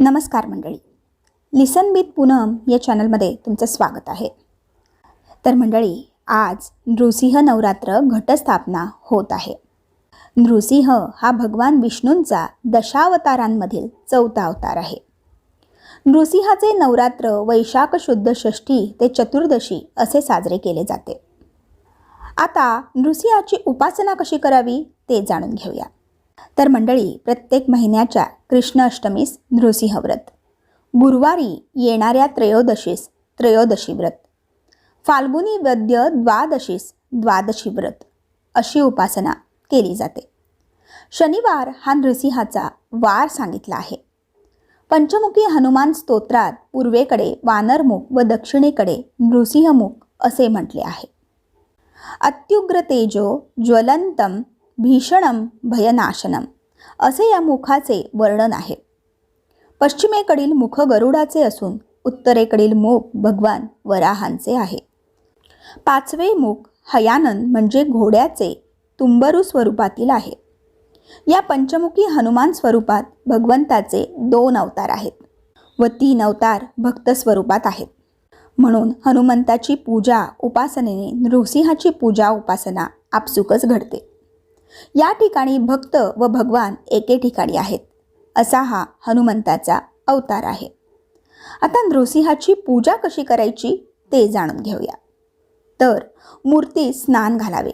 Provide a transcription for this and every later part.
नमस्कार मंडळी. लिसन विथ पूनम या चॅनलमध्ये तुमचं स्वागत आहे. तर मंडळी आज नृसिंह नवरात्र घटस्थापना होत आहे. नृसिंह हा भगवान विष्णूंचा दशावतारांमधील चौथा अवतार आहे. नृसिंहाचे नवरात्र वैशाख शुद्ध षष्ठी ते चतुर्दशी असे साजरे केले जाते. आता नृसिंहाची उपासना कशी करावी ते जाणून घेऊया. तर मंडळी प्रत्येक महिन्याच्या कृष्ण अष्टमीस नृसिंह व्रत गुरुवारी येणाऱ्या त्रयोदशीस त्रयोदशी व्रत. फाल्गुनी वद्य द्वादशीस द्वादशी व्रत अशी उपासना केली जाते. शनिवार हा नृसिंहाचा वार सांगितला आहे. पंचमुखी हनुमान स्तोत्रात पूर्वेकडे वानरमुख व दक्षिणेकडे नृसिंहमुख असे म्हटले आहे. अत्युग्र तेजो ज्वलंतम भीषणम भयनाशनम असे या मुखाचे वर्णन आहे. पश्चिमेकडील मुख गरुडाचे असून उत्तरेकडील मुख भगवान वराहांचे आहे. पाचवे मुख हयानन म्हणजे घोड्याचे तुंबरू स्वरूपातील आहे. या पंचमुखी हनुमान स्वरूपात भगवंताचे दोन अवतार आहेत व तीन अवतार भक्त स्वरूपात आहेत. म्हणून हनुमंताची पूजा उपासनेने नृसिंहाची पूजा उपासना आपसुकच घडते. या ठिकाणी भक्त व भगवान एके ठिकाणी आहेत. असा हा हनुमंताचा अवतार आहे. आता नृसिंहाची पूजा कशी करायची ते जाणून घेऊया. तर मूर्ती स्नान घालावे.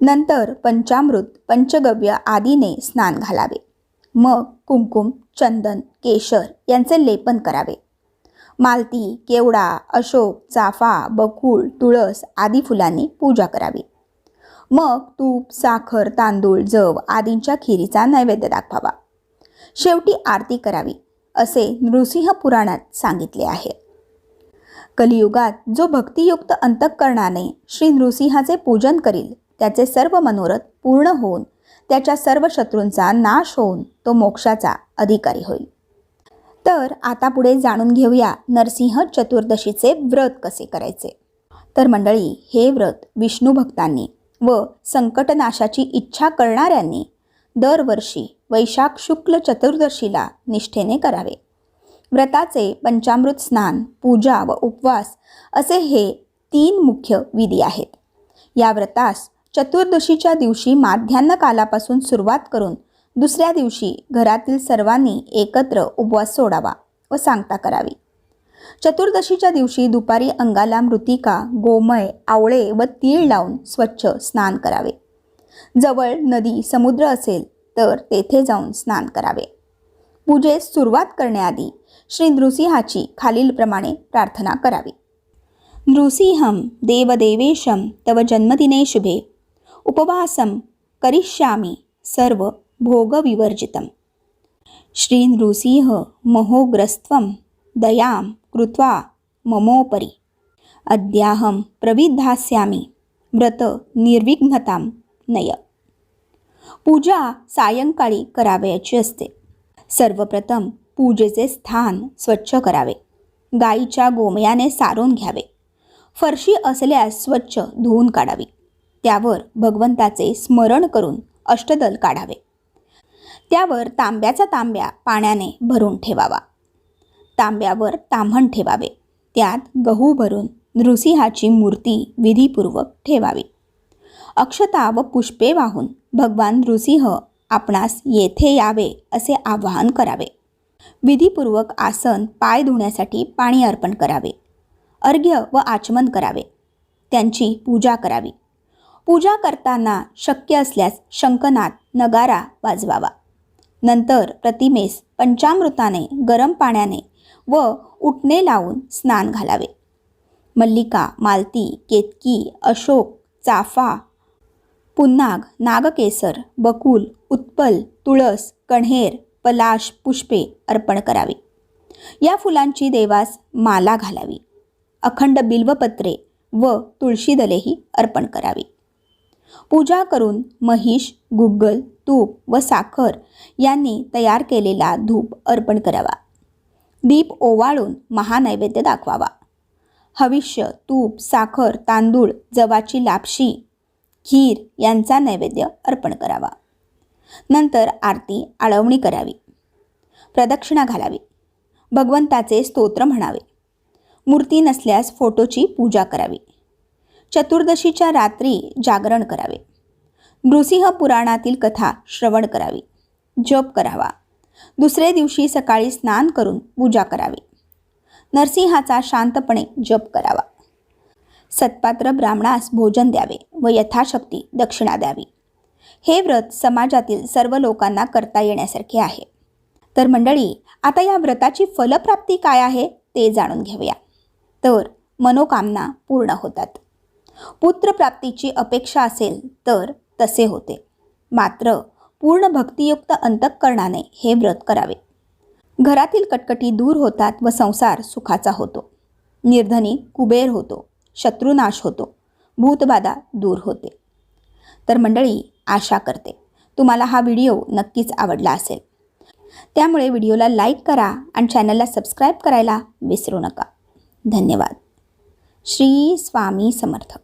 नंतर पंचामृत पंचगव्य आदीने स्नान घालावे. मग कुंकुम चंदन केशर यांचे लेपन करावे. मालती केवडा अशोक चाफा बकुळ तुळस आदी फुलांनी पूजा करावी. मग तूप साखर तांदूळ जव आदींच्या खिरीचा नैवेद्य दाखवावा. शेवटी आरती करावी असे नृसिंह पुराणात सांगितले आहे. कलियुगात जो भक्तियुक्त अंतःकरणाने श्री नृसिंहाचे पूजन करील त्याचे सर्व मनोरथ पूर्ण होऊन त्याच्या सर्व शत्रूंचा नाश होऊन तो मोक्षाचा अधिकारी होईल. तर आता पुढे जाणून घेऊया नरसिंह चतुर्दशीचे व्रत कसे करायचे. तर मंडळी हे व्रत विष्णू भक्तांनी व संकटनाशाची इच्छा करणाऱ्यांनी दरवर्षी वैशाख शुक्ल चतुर्दशीला निष्ठेने करावे. व्रताचे पंचामृत स्नान पूजा व उपवास असे हे तीन मुख्य विधी आहेत. या व्रतास चतुर्दशीच्या दिवशी माध्यान्ह कालापासून सुरुवात करून दुसऱ्या दिवशी घरातील सर्वांनी एकत्र उपवास सोडावा व सांगता करावी. चतुर्दशीच्या दिवशी दुपारी अंगाला मृतिका गोमय आवळे व तीळ लावून स्वच्छ स्नान करावे. जवळ नदी समुद्र असेल तर तेथे जाऊन स्नान करावे. पूजेस सुरुवात करण्याआधी श्री नृसिंहाची खालीलप्रमाणे प्रार्थना करावी. नृसिंहम देवदेवेशम तव जन्मदिने शुभे. उपवासम करिष्यामी सर्व भोगविवर्जितम. श्री नृसिंह महोग्रस्त्वं दयां कृत्वा ममोपरि। अद्याहं प्रविधास्यामि व्रत निर्विघ्नतां नय। पूजा सायंकाळी करावयाची असते। सर्वप्रथम पूजेचे स्थान स्वच्छ करावे। गाईच्या गोमयाने सारून घ्यावे। फरशी असल्यास स्वच्छ धुवून काढावी। त्यावर भगवंताचे स्मरण करून अष्टदल काढावे। त्यावर तांब्याचा तांब्या पाण्याने भरून ठेवावा। तांब्यावर ताम्हण ठेवावे. त्यात गहू भरून नृसिंहाची मूर्ती विधीपूर्वक ठेवावी. अक्षता व पुष्पे वाहून भगवान नृसिंह आपणास येथे यावे असे आवाहन करावे. विधीपूर्वक आसन पाय धुण्यासाठी पाणी अर्पण करावे. अर्घ्य व आचमन करावे. त्यांची पूजा करावी. पूजा करताना शक्य असल्यास शंखनाद नगारा वाजवावा. नंतर प्रतिमेस पंचामृताने गरम पाण्याने व उठणे लावून स्नान घालावे. मल्लिका मालती केतकी अशोक चाफा पुन्नाग नागकेसर बकुल उत्पल तुळस कण्हेर पलाश पुष्पे अर्पण करावी. या फुलांची देवास माला घालावी. अखंड बिल्वपत्रे व तुळशीदलेही अर्पण करावी. पूजा करून महिष गुग्गल तूप व साखर यांनी तयार केलेला धूप अर्पण करावा. दीप ओवाळून महानैवेद्य दाखवावा. हविष्य तूप साखर तांदूळ जवाची लापशी खीर यांचा नैवेद्य अर्पण करावा. नंतर आरती आळवणी करावी. प्रदक्षिणा घालावी. भगवंताचे स्तोत्र म्हणावे. मूर्ती नसल्यास फोटोची पूजा करावी. चतुर्दशीच्या रात्री जागरण करावे. नृसिंह पुराणातील कथा श्रवण करावी. जप करावा. दुसरे दिवशी सकाळी स्नान करून पूजा करावी. नरसिंहाचा शांतपणे जप करावा. सत्पात्र ब्राह्मणास भोजन द्यावे व यथाशक्ती दक्षिणा द्यावी. हे व्रत समाजातील सर्व लोकांना करता येण्यासारखे आहे. तर मंडळी आता या व्रताची फलप्राप्ती काय आहे ते जाणून घेऊया. तर मनोकामना पूर्ण होतात. पुत्रप्राप्तीची अपेक्षा असेल तर तसे होते. मात्र पूर्ण भक्तियुक्त अंतःकरणाने हे व्रत करावे. घरातील कटकटी दूर होतात व संसार सुखाचा होतो. निर्धनी कुबेर होतो शत्रुनाश होतो भूतबाधा दूर होते. तर मंडळी आशा करते तुम्हाला हा व्हिडिओ नक्कीच आवडला असेल. त्यामुळे व्हिडिओला लाईक करा आणि चॅनलला सबस्क्राईब करायला विसरू नका. धन्यवाद. श्री स्वामी समर्थक